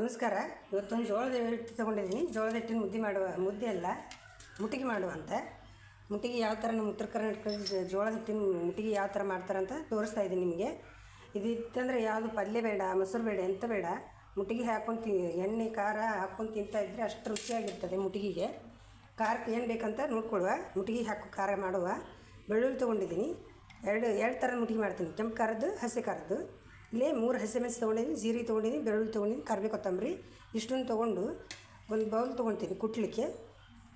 ನಮಸ್ಕಾರ. ಇವತ್ತೊಂದು ಜೋಳದ ಹಿಟ್ಟು ತೊಗೊಂಡಿದ್ದೀನಿ. ಜೋಳದ ಹಿಟ್ಟಿನ ಮುದ್ದೆ ಮಾಡುವ, ಮುದ್ದೆ ಅಲ್ಲ, ಮುಟ್ಟಿಗೆ ಮಾಡುವಂತ. ಮುಟ್ಟಿಗೆ ಯಾವ ಥರ ನಮ್ಮ ಉತ್ತರ ಕರ್ನಾಟಕದ ಜೋಳದ ಹಿಟ್ಟಿನ ಮುಟ್ಟಿಗೆ ಯಾವ ಥರ ಮಾಡ್ತಾರಂತ ತೋರಿಸ್ತಾ ಇದ್ದೀನಿ ನಿಮಗೆ. ಇದು ಇತ್ತಂದರೆ ಯಾವುದು ಪಲ್ಯ ಬೇಡ, ಮೊಸರು ಬೇಡ, ಎಂತ ಬೇಡ. ಮುಟ್ಟಿಗೆ ಹಾಕ್ಕೊಂಡು ತಿ, ಎಣ್ಣೆ, ಖಾರ ಹಾಕ್ಕೊಂಡು ತಿಂತಾ ಇದ್ದರೆ ಅಷ್ಟು ರುಚಿಯಾಗಿರ್ತದೆ ಮುಟ್ಟಿಗೆಗೆ. ಖಾರಕ್ಕೆ ಏನು ಬೇಕಂತ ನೋಡ್ಕೊಳ್ಳುವ. ಮುಟ್ಟಿಗೆ ಹಾಕು ಖಾರ ಮಾಡುವ. ಬೆಳ್ಳುಳ್ಳಿ ತೊಗೊಂಡಿದ್ದೀನಿ. ಎರಡು ಎರಡು ಥರ ಮುಟ್ಟಿಗೆ ಮಾಡ್ತೀನಿ. ಕೆಂಪು ಖಾರದ್ದು, ಹಸಿ ಖಾರದ್ದು. ಇಲ್ಲೇ ಮೂರು ಹಸಿಮೆಣಸು ತೊಗೊಂಡಿದ್ದೀನಿ ಜೀರಿಗೆ ತೊಗೊಂಡಿದ್ದೀನಿ ಬೆಳ್ಳುಳ್ಳಿ ತೊಗೊಂಡಿದ್ದೀನಿ ಕರಿಬೇವು ಕೊತ್ತಂಬರಿ ಇಷ್ಟನ್ನು ತೊಗೊಂಡು ಒಂದು ಬೌಲ್ ತೊಗೊಳ್ತೀನಿ ಕುಟ್ಲಿಕ್ಕೆ.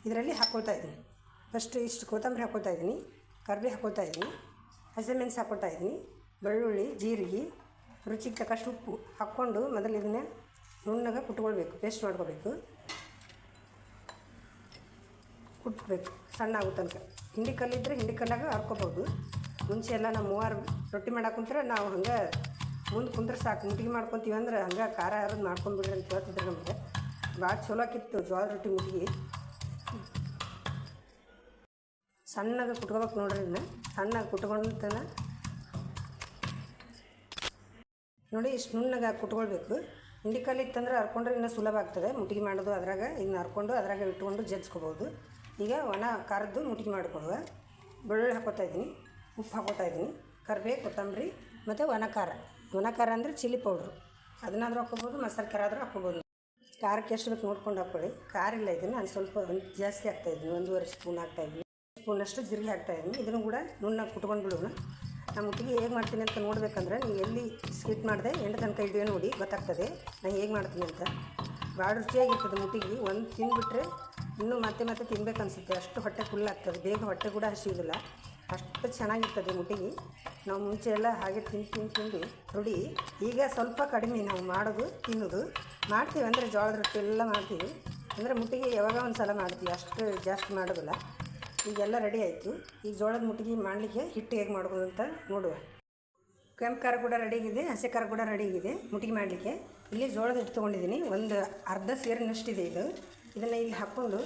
ಇದರಲ್ಲಿ ಹಾಕ್ಕೊಳ್ತಾ ಇದ್ದೀನಿ. ಫಸ್ಟ್ ಇಷ್ಟು ಕೊತ್ತಂಬರಿ ಹಾಕ್ಕೊಳ್ತಾ ಇದ್ದೀನಿ, ಕರ್ಬೇ ಹಾಕ್ಕೊಳ್ತಾ ಇದ್ದೀನಿ ಹಸಿಮೆಣಸು ಹಾಕ್ಕೊಳ್ತಾ ಇದ್ದೀನಿ, ಬೆಳ್ಳುಳ್ಳಿ, ಜೀರಿಗೆ, ರುಚಿಗೆ ತಕ್ಕಷ್ಟು ಉಪ್ಪು ಹಾಕ್ಕೊಂಡು ಮೊದಲು ಇದನ್ನು ನುಣ್ಣಗೆ ಕುಟ್ಕೊಳ್ಬೇಕು ಪೇಸ್ಟ್ ಮಾಡ್ಕೋಬೇಕು ಕುಟ್ಬೇಕು, ಸಣ್ಣ ಆಗೋ ತನಕ. ಹಿಂಡಿ ಕಲ್ಲಿದ್ದರೆ ಹಿಂಡಿ ಕಲ್ಲಾಗ ಹರ್ಕೋಬೋದು. ಮುಂಚೆ ಎಲ್ಲ ನಾವು ಮೂವಾರು ರೊಟ್ಟಿ ಮಾಡಕ್ಕೆ ಕುಂತ್ರೆ ನಾವು ಹಂಗೆ ಮುಂದೆ ಕುಂದ್ರೆ ಸಾಕು ಮುಟ್ಟಿಗೆ ಮಾಡ್ಕೊತೀವಿ ಅಂದ್ರೆ ಹಂಗೆ ಖಾರ ಯಾರು ಮಾಡ್ಕೊಂಡ್ಬಿಡ್ರಿ ಅಂತ ಹೇಳ್ತಿದ್ರು ನಮಗೆ. ಭಾಳ ಚಲೋ ಆಕಿತ್ತು ಜೋಳದ ರೊಟ್ಟಿ ಮುಟ್ಟಿಗೆ ಸಣ್ಣಗೆ ಕುಟ್ಕೋಬೇಕು ನೋಡ್ರಿ ಇದನ್ನ ಸಣ್ಣಗೆ ಕುಟ್ಕೊಂಡಿರ್ತಾನೆ ನೋಡಿ ಇಷ್ಟು ನುಣ್ಣಗೆ ಕುಟ್ಕೊಳ್ಬೇಕು. ಹಿಂಡಿಕಲ್ಲಿ ಇತ್ತಂದ್ರೆ ಹರ್ಕೊಂಡ್ರೆ ಇನ್ನೂ ಸುಲಭ ಆಗ್ತದೆ. ಮುಟ್ಟಿಗೆ ಮಾಡೋದು ಅದ್ರಾಗ ಇನ್ನು ಹರ್ಕೊಂಡು ಅದ್ರಾಗ ಇಟ್ಕೊಂಡು ಜಜ್ಕೋಬೋದು. ಈಗ ಒಣ ಖಾರದ್ದು ಮುಟ್ಟಿಗೆ ಮಾಡ್ಕೊಳ್ಳುವ ಬೆಳ್ಳುಳ್ಳಿ ಹಾಕೋತಾ ಇದ್ದೀನಿ ಉಪ್ಪು ಹಾಕೋತಾ ಇದ್ದೀನಿ ಕರಿಬೇವು, ಕೊತ್ತಂಬರಿ ಮತ್ತು ಒಣ ಖಾರ. ಒಣ ಖಾರ ಅಂದರೆ ಚಿಲ್ಲಿ ಪೌಡ್ರು. ಅದನ್ನಾದರೂ ಹಾಕ್ಕೋಬೋದು ಮಸಾಲೆ ಖಾರ ಆದರೂ ಹಾಕ್ಕೋಬೋದು. ಖಾರಕ್ಕೆ ಎಷ್ಟು ಬೇಕು ನೋಡ್ಕೊಂಡು ಹಾಕೊಳ್ಳಿ ಖಾರ ಇಲ್ಲ ಇದನ್ನು ನಾನು ಸ್ವಲ್ಪ ಜಾಸ್ತಿ ಹಾಕ್ತಾಯಿದ್ದೀನಿ ಒಂದೂವರೆ ಸ್ಪೂನ್ ಹಾಕ್ತಾಯಿದ್ದೀನಿ ಸ್ಪೂನಷ್ಟು ಜೀರಿಗೆ ಹಾಕ್ತಾಯಿದ್ದೀನಿ ಇದನ್ನು ಕೂಡ ನುಣ್ಣಾಗಿ ಕುಟ್ಕೊಂಡು ಬಿಡೋಣ ನಾನು ಮುಟ್ಟಿಗೆ ಹೇಗೆ ಮಾಡ್ತೀನಿ ಅಂತ ನೋಡಬೇಕಂದ್ರೆ, ನೀವು ಎಲ್ಲಿ ಸ್ಕಿಟ್ ಮಾಡಿದೆ, ಎಂಟು ತನಕ ಹಿಡಿಯೋ ನೋಡಿ ಗೊತ್ತಾಗ್ತದೆ. ನಾನು ಹೇಗೆ ಮಾಡ್ತೀನಿ ಅಂತ. ಭಾಳ ರುಚಿಯಾಗಿರ್ತದೆ ಮುಟ್ಟಿಗೆ. ಒಂದು ತಿಂದುಬಿಟ್ರೆ ಇನ್ನೂ ಮತ್ತೆ ಮತ್ತೆ ತಿನ್ಬೇಕು ಅನಿಸುತ್ತೆ. ಅಷ್ಟು ಹೊಟ್ಟೆ ಫುಲ್ ಆಗ್ತದೆ. ಬೇಗ ಹೊಟ್ಟೆ ಕೂಡ ಹಸಿಯೋದಿಲ್ಲ. ಅಷ್ಟು ಚೆನ್ನಾಗಿರ್ತದೆ ಮುಟ್ಟಿಗೆ ನಾವು ಮುಂಚೆ ಎಲ್ಲ ಹಾಗೆ ತಿಂದು ತಿಂದು ತಿಂದು ರುಡಿ ಈಗ ಸ್ವಲ್ಪ ಕಡಿಮೆ ನಾವು ಮಾಡೋದು, ತಿನ್ನೋದು. ಮಾಡ್ತೀವಿ ಅಂದರೆ ಜೋಳದ ರೊಟ್ಟಿ ಎಲ್ಲ ಮಾಡ್ತೀವಿ. ಅಂದರೆ ಮುಟ್ಟಿಗೆ ಯಾವಾಗ ಒಂದು ಸಲ ಮಾಡ್ತೀವಿ, ಅಷ್ಟು ಜಾಸ್ತಿ ಮಾಡೋದಿಲ್ಲ. ಈಗೆಲ್ಲ ರೆಡಿ ಆಯಿತು. ಈಗ ಜೋಳದ ಮುಟ್ಟಿಗೆ ಮಾಡಲಿಕ್ಕೆ ಹಿಟ್ಟು ಹೇಗೆ ಮಾಡ್ಬೋದು ಅಂತ ನೋಡುವ. ಕೆಂಪು ಖಾರ ಕೂಡ ರೆಡಿಗಿದೆ ಹಸಿ ಖಾರ ಕೂಡ ರೆಡಿ ಆಗಿದೆ ಮುಟ್ಟಿಗೆ ಮಾಡಲಿಕ್ಕೆ. ಇಲ್ಲಿ ಜೋಳದ ಹಿಟ್ಟು ತೊಗೊಂಡಿದ್ದೀನಿ. ಒಂದು ಅರ್ಧ ಸೇರಿನಷ್ಟಿದೆ ಇದು. ಇದನ್ನು ಇಲ್ಲಿ ಹಾಕ್ಕೊಂಡು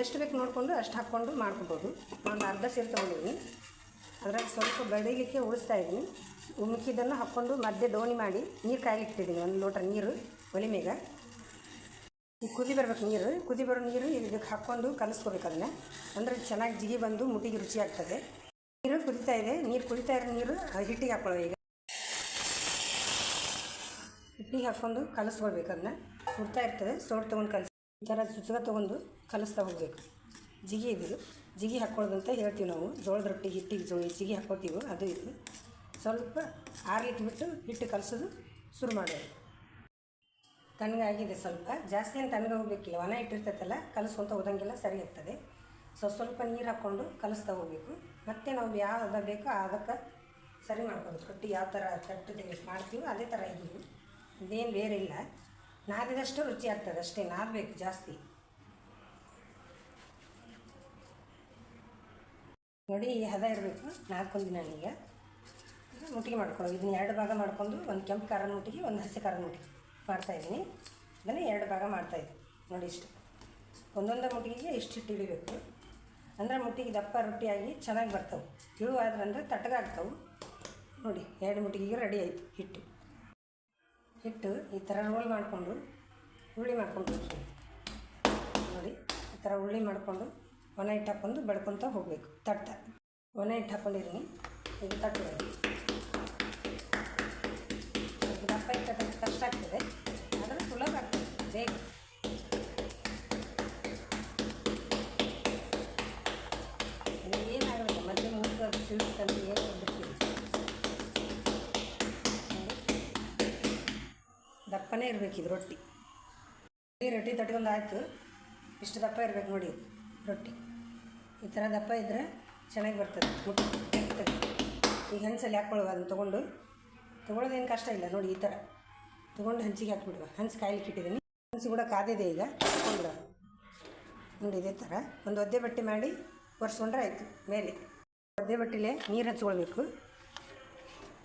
ಎಷ್ಟು ಬೇಕು ನೋಡಿಕೊಂಡು ಅಷ್ಟು ಹಾಕ್ಕೊಂಡು ಮಾಡ್ಕೊಬೋದು. ಒಂದು ಅರ್ಧ ಸೇರು ತೊಗೊಂಡಿದ್ದೀನಿ. ಅದ್ರಾಗ ಸ್ವಲ್ಪ ಬಡಿಲಿಕ್ಕೆ ಉಳಿಸ್ತಾ ಇದ್ದೀನಿ. ಮಿಕ್ಕಿದ್ದನ್ನು ಹಾಕ್ಕೊಂಡು ಮಧ್ಯೆ ಡೋಣಿ ಮಾಡಿ ನೀರು ಕಾಯ್ಲಿಕ್ಕಿಟ್ಟಿದ್ದೀನಿ ಒಂದು ಲೋಟ ನೀರು ಒಲೆ ಮೇಗ. ಈಗ ಕುದಿ ಬರ್ಬೇಕು ನೀರು. ಕುದಿ ಬರೋ ನೀರು ಇದಕ್ಕೆ ಹಾಕ್ಕೊಂಡು ಕಲಿಸ್ಕೋಬೇಕು ಅದನ್ನ. ಅಂದರೆ ಚೆನ್ನಾಗಿ ಜಿಗಿ ಬಂದು ಮುಟ್ಟಿಗೆ ರುಚಿ ಆಗ್ತದೆ ನೀರು ಕುದಿತಾ ಇದೆ. ನೀರು ಕುದಿತಾ ಇರೋ ನೀರು ಹಿಟ್ಟಿಗೆ ಹಾಕ್ಕೊಳ್ಳೋ ಈಗ. ಹಿಟ್ಟಿಗೆ ಹಾಕ್ಕೊಂಡು ಕಲಿಸ್ಕೊಳ್ಬೇಕು ಅದನ್ನ. ಸುಡ್ತಾ ಇರ್ತದೆ. ಸೋಡ್ ತೊಗೊಂಡು ಈ ಥರ ಸುಚ್ಚಗ ತೊಗೊಂಡು ಕಲಿಸ್ತಾ ಹೋಗಬೇಕು. ಜಿಗಿ ಇದು. ಜಿಗಿ ಹಾಕ್ಕೊಳ್ಳೋದಂತ ಹೇಳ್ತೀವಿ ನಾವು. ಜೋಳದ ರೊಟ್ಟಿ, ಹಿಟ್ಟಿಗೆ ಜೋ ಜಿಗಿ ಹಾಕ್ಕೊಳ್ತೀವಿ, ಅದು ಇದು. ಸ್ವಲ್ಪ ಆರ್ಲಿಕ್ಕೆ ಬಿಟ್ಟು ಹಿಟ್ಟು ಕಲಿಸೋದು ಶುರು ಮಾಡೋದು. ತಣ್ಣಗಾಗಿದೆ ಸ್ವಲ್ಪ. ಜಾಸ್ತಿ ಏನು ತಣ್ಣಗೆ ಹೋಗ್ಬೇಕಿಲ್ಲ. ಒಣ ಇಟ್ಟಿರ್ತೈತಲ್ಲ ಕಲಿಸ್ಕೊಂತ ಹೋದಂಗೆಲ್ಲ ಸರಿ ಇರ್ತದೆ ಸೊ, ಸ್ವಲ್ಪ ನೀರು ಹಾಕ್ಕೊಂಡು ಕಲಿಸ್ತಾ ಹೋಗಬೇಕು. ಮತ್ತು ನಾವು ಯಾವ್ದು ಬೇಕೋ ಅದಕ್ಕೆ ಸರಿ ಮಾಡ್ಕೋಬೇಕು ರೊಟ್ಟಿ ಯಾವ ಥರ ತಟ್ಟು ಮಾಡ್ತೀವೋ ಅದೇ ಥರ ಇದ್ದೀವಿ ಇದೇನು ಬೇರೆ ಇಲ್ಲ ನಾದಿದಷ್ಟು ರುಚಿ ಆಗ್ತದೆ ಅಷ್ಟೇ ನಾದಬೇಕು ಜಾಸ್ತಿ. ನೋಡಿ ಹದ ಇರಬೇಕು ನಾದ್ಕೊಂಡಿ ನಾನೀಗ ಈಗ ಮುಟ್ಟಿಗೆ ಮಾಡ್ಕೊಳ್ಳಿ ಇದನ್ನ ಎರಡು ಭಾಗ ಮಾಡ್ಕೊಂಡು ಒಂದು ಕೆಂಪು ಖಾರದ ಮುಟ್ಟಿಗೆ, ಒಂದು ಹಸಿ ಖಾರದ ಮುಟ್ಟಿಗೆ ಮಾಡ್ತಾಯಿದ್ದೀನಿ ಅದನ್ನು ಎರಡು ಭಾಗ ಮಾಡ್ತಾಯಿದ್ದೀನಿ ನೋಡಿ ಇಷ್ಟು. ಒಂದೊಂದು ಮುಟ್ಟಿಗೆಗೆ ಇಷ್ಟು ಹಿಟ್ಟು ಹಿಡಿಬೇಕು ಅಂದರೆ ಮುಟ್ಟಿಗೆ ದಪ್ಪ ರೊಟ್ಟಿಯಾಗಿ ಚೆನ್ನಾಗಿ ಬರ್ತವೆ. ಇಳುವಾದ್ರೆ ಅಂದರೆ ತಟ್ಟಗಾಗ್ತವೆ ನೋಡಿ, ಎರಡು ಮುಟ್ಟಿಗೆಗೆ ರೆಡಿ ಆಯಿತು ಹಿಟ್ಟು. ಹಿಟ್ಟು ಈ ಥರ ರೋಲ್ ಮಾಡಿಕೊಂಡು ಹುಳಿ ಮಾಡ್ಕೊಂಡು ನೋಡಿ, ಈ ಥರ ಹುಳಿ ಮಾಡಿಕೊಂಡು ಒಣ ಹಿಟ್ಟು ಹಾಕ್ಕೊಂಡು ಬೆಳ್ಕೊತ ಹೋಗಬೇಕು. ತಟ್ಟ. ಒಣ ಹಿಟ್ಟು ಹಾಕ್ಕೊಂಡಿದ್ದೀನಿ ಇದು ತಟ್ಟು ದಪ್ಪನೇ ಇರಬೇಕು ಇದು ರೊಟ್ಟಿ. ಈ ರೊಟ್ಟಿ ತಟ್ಕೊಂಡು ಆಯಿತು ಇಷ್ಟು ದಪ್ಪ ಇರಬೇಕು ನೋಡಿ ರೊಟ್ಟಿ. ಈ ಥರ ದಪ್ಪ ಇದ್ದರೆ ಚೆನ್ನಾಗಿ ಬರ್ತದೆ. ಮುಟ್ಟಿ. ಈಗ ಹಂಚಲ್ಲಿ ಹಾಕ್ಕೊಳ್ಳುವ ಅದನ್ನು ತೊಗೊಂಡು. ಏನು ಕಷ್ಟ ಇಲ್ಲ ನೋಡಿ ಈ ಥರ. ತೊಗೊಂಡು ಹಂಚಿಗೆ ಹಾಕ್ಬಿಡುವ. ಹಂಚು ಕಾಯ್ಲಿಕ್ಕೆ ಇಟ್ಟಿದ್ದೀನಿ. ಹಂಚು ಕೂಡ ಕಾದಿದೆ ಈಗ. ಹಾಕ್ಕೊಂಡ್ಬಿಡುವ ನೋಡಿ ಇದೇ ಥರ. ಒಂದು ಒದ್ದೆ ಬಟ್ಟೆ ಮಾಡಿ ಒರೆಸ್ಕೊಂಡ್ರೆ ಆಯಿತು. ಮೇಲೆ. ಒದ್ದೆ ಬಟ್ಟೆಲೆ ನೀರು ಹಚ್ಕೊಳ್ಬೇಕು.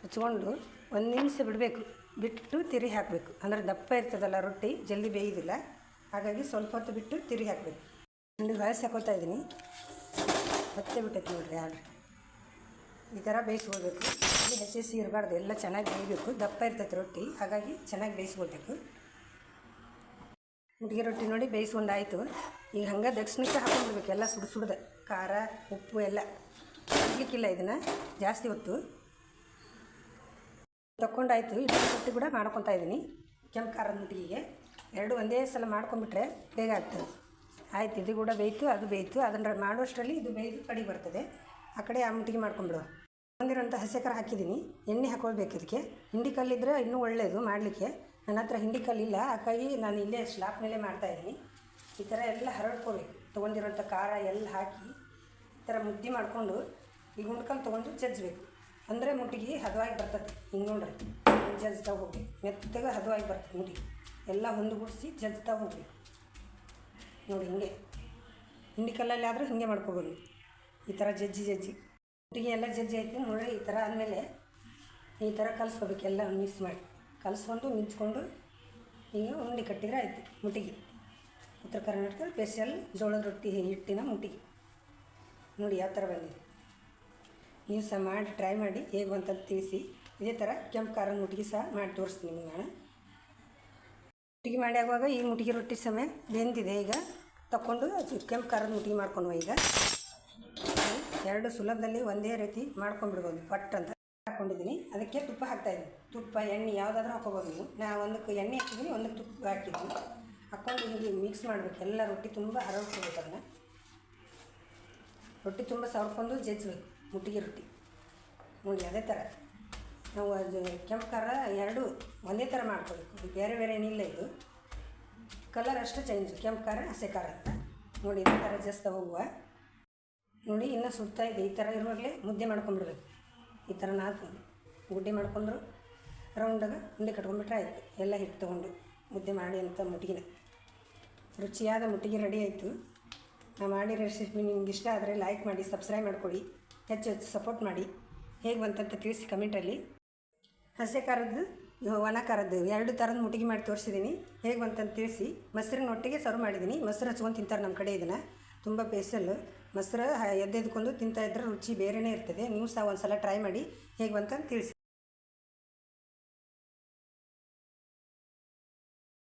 ಹಚ್ಕೊಂಡು ಒಂದು ನಿಮಿಷ ಬಿಡಬೇಕು. ಬಿಟ್ಟು ತಿರಿ ಹಾಕಬೇಕು. ಅಂದರೆ ದಪ್ಪ ಇರ್ತದಲ್ಲ ರೊಟ್ಟಿ, ಜಲ್ದಿ ಬೇಯೋದಿಲ್ಲ. ಹಾಗಾಗಿ ಸ್ವಲ್ಪ ಹೊತ್ತು ಬಿಟ್ಟು ತಿರುಗಿ ಹಾಕಬೇಕು. ಒಂದು ಹಳಸಿ ಹಾಕೋತಾ ಇದ್ದೀನಿ. ಮತ್ತೆ ಬಿಟ್ಟೈತೆ ನೋಡಿರಿ ಆಡ್ರಿ ಈ ಥರ ಬೇಯಿಸ್ಕೊಳ್ಬೇಕು. ಹಸಿ ಹಸಿ ಇರಬಾರ್ದು. ಎಲ್ಲ ಚೆನ್ನಾಗಿ ಬೇಯಬೇಕು. ದಪ್ಪ ಇರ್ತೈತೆ ರೊಟ್ಟಿ. ಹಾಗಾಗಿ ಚೆನ್ನಾಗಿ ಬೇಯಿಸ್ಕೊಳ್ಬೇಕು. ಮುಟ್ಟಿಗೆ ರೊಟ್ಟಿ ನೋಡಿ ಬೇಯಿಸ್ಕೊಂಡಾಯಿತು. ಈಗ ಹಂಗೆ ದಕ್ಷಿಣಕ್ಕೆ ಹಾಕೊಂಡ್ಬಿಡ್ಬೇಕು. ಎಲ್ಲ ಸುಡು ಸುಡ್ದೆ ಖಾರ, ಉಪ್ಪು ಎಲ್ಲ. ಹಾಕ್ಲಿಕ್ಕಿಲ್ಲ ಇದನ್ನು. ಜಾಸ್ತಿ ಹೊತ್ತು. ತಗೊಂಡಾಯ್ತು ಇಡ್ಲಿ ರೊಟ್ಟಿ ಕೂಡ ಮಾಡ್ಕೊತಾ ಇದ್ದೀನಿ. ಕೆಂಪು ಖಾರದ ಮುಟ್ಟಿಗೆ ಎರಡು ಒಂದೇ ಸಲ ಮಾಡ್ಕೊಂಬಿಟ್ರೆ ಬೇಗ ಆಗ್ತದೆ. ಆಯ್ತು, ಇದು ಕೂಡ ಬೇಯ್ತು, ಅದು ಬೇಯ್ತು. ಅದನ್ನು ಮಾಡುವಷ್ಟರಲ್ಲಿ ಇದು ಬೇಯ್ದು ಕಡಿ ಬರ್ತದೆ. ಆ ಕಡೆ ಆ ಮುಟ್ಟಿಗೆ ಮಾಡ್ಕೊಂಬಿಡುವ ಬಂದಿರೋಂಥ ಹಸಿ ಖಾರ ಹಾಕಿದ್ದೀನಿ. ಎಣ್ಣೆ ಹಾಕೊಳ್ಬೇಕು ಇದಕ್ಕೆ. ಹಿಂಡಿ ಕಲ್ಲಿದ್ರೆ ಇನ್ನೂ ಒಳ್ಳೆಯದು ಮಾಡಲಿಕ್ಕೆ. ನನ್ನ ಹತ್ರ ಹಿಂಡಿ ಕಲ್ಲಿಲ್ಲ. ಹಾಗಾಗಿ ನಾನು ಇಲ್ಲೇ ಸ್ಲಾಪ್ ಮೇಲೆ ಮಾಡ್ತಾಯಿದ್ದೀನಿ ಈ ಥರ ಎಲ್ಲ ಹರಡ್ಕೋಬೇಕು. ತೊಗೊಂಡಿರೋಂಥ ಖಾರ ಎಲ್ಲ ಹಾಕಿ ಈ ಥರ ಮುದ್ದೆ ಮಾಡಿಕೊಂಡು ಈ ಗುಂಡ್ಕಲ್ಲಿ ತೊಗೊಂಡು ಜಜ್ಬೇಕು ಅಂದರೆ ಮುಟ್ಟಿಗೆ ಹದವಾಗಿ ಬರ್ತದೆ. ಹಿಂಗೆ ನೋಡ್ರಿ. ಹಿಂಗೆ ಜಜ್ತಾ ಹೋಗಿ. ಮೆತ್ತಗೆ ಹದವಾಗಿ ಬರ್ತದೆ ಮುಟ್ಟಿಗೆ. ಎಲ್ಲ ಹೊಂದುಗೂಡಿಸಿ ಜಜ್ತಾ ಹೋಗಿ. ನೋಡಿ ಹಿಂಗೆ. ಹಿಂಡಿ ಕಲ್ಲಲ್ಲಿ ಆದರೂ ಹಿಂಗೆ ಮಾಡ್ಕೊಬೋದು. ಈ ಥರ ಜಜ್ಜಿ ಜಜ್ಜಿ. ಮುಟ್ಟಿಗೆ ಎಲ್ಲ ಜಜ್ಜಿ ಐತೆ ನೋಡ್ರಿ, ಈ ಥರ ಆದಮೇಲೆ ಈ ಥರ ಕಲಿಸ್ಕೋಬೇಕು, ಎಲ್ಲ ಮಿಕ್ಸ್ ಮಾಡಿ. ಕಲಿಸ್ಕೊಂಡು ಮಿಂಚ್ಕೊಂಡು ಈಗ ಉಂಡೆ ಕಟ್ಟಿದ್ರೆ ಆಯಿತು ಮುಟ್ಟಿಗೆ. ಉತ್ತರ ಕರ್ನಾಟಕದ ಸ್ಪೆಷಲ್ ಜೋಳದ ರೊಟ್ಟಿ ಹಿಟ್ಟಿನ ಮುಟ್ಟಿಗೆ. ನೋಡಿ ಯಾವ ಥರ ಬಂದಿದೆ. ನೀವು ಸಹ ಮಾಡಿ ಟ್ರೈ ಮಾಡಿ, ಹೇಗೆ ಅಂತ ತಿಳಿಸಿ. ಇದೇ ಥರ ಕೆಂಪು ಖಾರದ ಮುಟ್ಟಿಗೆ ಸಹ ಮಾಡಿ ತೋರಿಸ್ತೀನಿ ನಿಮಗೆ ನಾನು. ಮುಟ್ಟಿಗೆ ಮಾಡಿ ಆಗುವಾಗ ಈ ಮುಟ್ಟಿಗೆ ರೊಟ್ಟಿ ಸಮಯ ಬೆಂದಿದೆ ಈಗ. ತಕ್ಕೊಂಡು ಕೆಂಪು ಖಾರದ ಮುಟ್ಟಿಗೆ ಮಾಡ್ಕೊಂಡು ಈಗ. ಎರಡು ಸುಲಭದಲ್ಲಿ ಒಂದೇ ರೀತಿ ಮಾಡ್ಕೊಂಡ್ಬಿಡ್ಬೋದು, ಪಟ್ ಅಂತ. ಹಾಕೊಂಡಿದ್ದೀನಿ. ಅದಕ್ಕೆ ತುಪ್ಪ ಹಾಕ್ತಾಯಿದ್ದೀನಿ ತುಪ್ಪ, ಎಣ್ಣೆ ಯಾವುದಾದ್ರೂ ಹಾಕೋಬೋದು ನೀವು. ನಾ ಒಂದಕ್ಕೆ ಎಣ್ಣೆ ಹಾಕಿದ್ದೀನಿ, ಒಂದಕ್ಕೆ ತುಪ್ಪ ಹಾಕಿದ್ದೀನಿ. ಹಾಕ್ಕೊಂಡು ಹಿಂಗೆ ಮಿಕ್ಸ್ ಮಾಡಬೇಕು. ಎಲ್ಲ ರೊಟ್ಟಿ ತುಂಬ ಹರಡ್ಕೋಬೇಕು ಅದನ್ನು. ರೊಟ್ಟಿ ತುಂಬ ಸವರ್ಕೊಂಡು ಜಜ್ಬೇಕು. ಮುಟ್ಟಿಗೆ ರೊಟ್ಟಿ ನೋಡಿ, ಅದೇ ಥರ ನಾವು ಅದು ಕೆಂಪು ಖಾರ ಎರಡು ಒಂದೇ ಥರ ಮಾಡ್ಕೋಬೇಕು. ಬೇರೆ ಬೇರೆ ಏನಿಲ್ಲ ಇದು. ಕಲರ್ ಅಷ್ಟೇ ಚೇಂಜ್ ಕೆಂಪು ಖಾರ ಹಸೆ ಖಾರ ಅಂತ. ನೋಡಿ, ಇದೇ ಥರ ಜಾಸ್ತಿ ಹೋಗುವ ನೋಡಿ, ಇನ್ನೂ ಸುಡ್ತಾ ಇದೆ. ಈ ಥರ ಇರುವಾಗಲೇ ಮುದ್ದೆ ಮಾಡ್ಕೊಂಡ್ಬಿಡ್ಬೇಕು. ಈ ಥರ ನಾಲ್ಕು ಗುಡ್ಡೆ ಮಾಡ್ಕೊಂಡ್ರು ರೌಂಡಾಗ ಉಂಡೆ ಕಟ್ಕೊಂಡ್ಬಿಟ್ರೆ ಆಯಿತು. ಎಲ್ಲ ಹಿಟ್ಟು ತೊಗೊಂಡು ಮುದ್ದೆ ಮಾಡಿ ಅಂತ ಮುಟ್ಟಿಗೆನ ರುಚಿಯಾದ ಮುಟ್ಟಿಗೆ ರೆಡಿ ಆಯಿತು. ನಾ ಮಾಡಿ ರೆಸಿಪಿ ನಿಮ್ಗೆ ಇಷ್ಟ ಆದರೆ ಲೈಕ್ ಮಾಡಿ ಸಬ್ಸ್ಕ್ರೈಬ್ ಮಾಡ್ಕೊಳ್ಳಿ ಹೆಚ್ಚು ಹೆಚ್ಚು ಸಪೋರ್ಟ್ ಮಾಡಿ. ಹೇಗೆ ಬಂತಂತ ತಿಳಿಸಿ ಕಮೆಂಟಲ್ಲಿ ಹಸೆ ಇವು ಒಣ ಎರಡು ಥರದ ಮುಟ್ಟಿಗೆ ಮಾಡಿ ತೋರಿಸಿದ್ದೀನಿ ಹೇಗೆ ಬಂತಂತ ತಿಳಿಸಿ. ಮೊಸರಿನ ಒಟ್ಟಿಗೆ ಸರ್ವ್ ಮಾಡಿದ್ದೀನಿ ಮೊಸರು ಹಚ್ಕೊಂಡು ತಿಂತಾರೆ ನಮ್ಮ ಕಡೆ ಇದನ್ನು. ತುಂಬ ಸ್ಪೆಷಲ್ಲು ಮೊಸರು ಎದ್ದೆದ್ಕೊಂಡು ತಿಂತಾ ಇದ್ರೆ ರುಚಿ ಬೇರೆಯೇ ಇರ್ತದೆ. ನೀವು ಸಹ ಒಂದು ಸಲ ಟ್ರೈ ಮಾಡಿ ಹೇಗೆ ಬಂತಂತ ತಿಳಿಸಿ.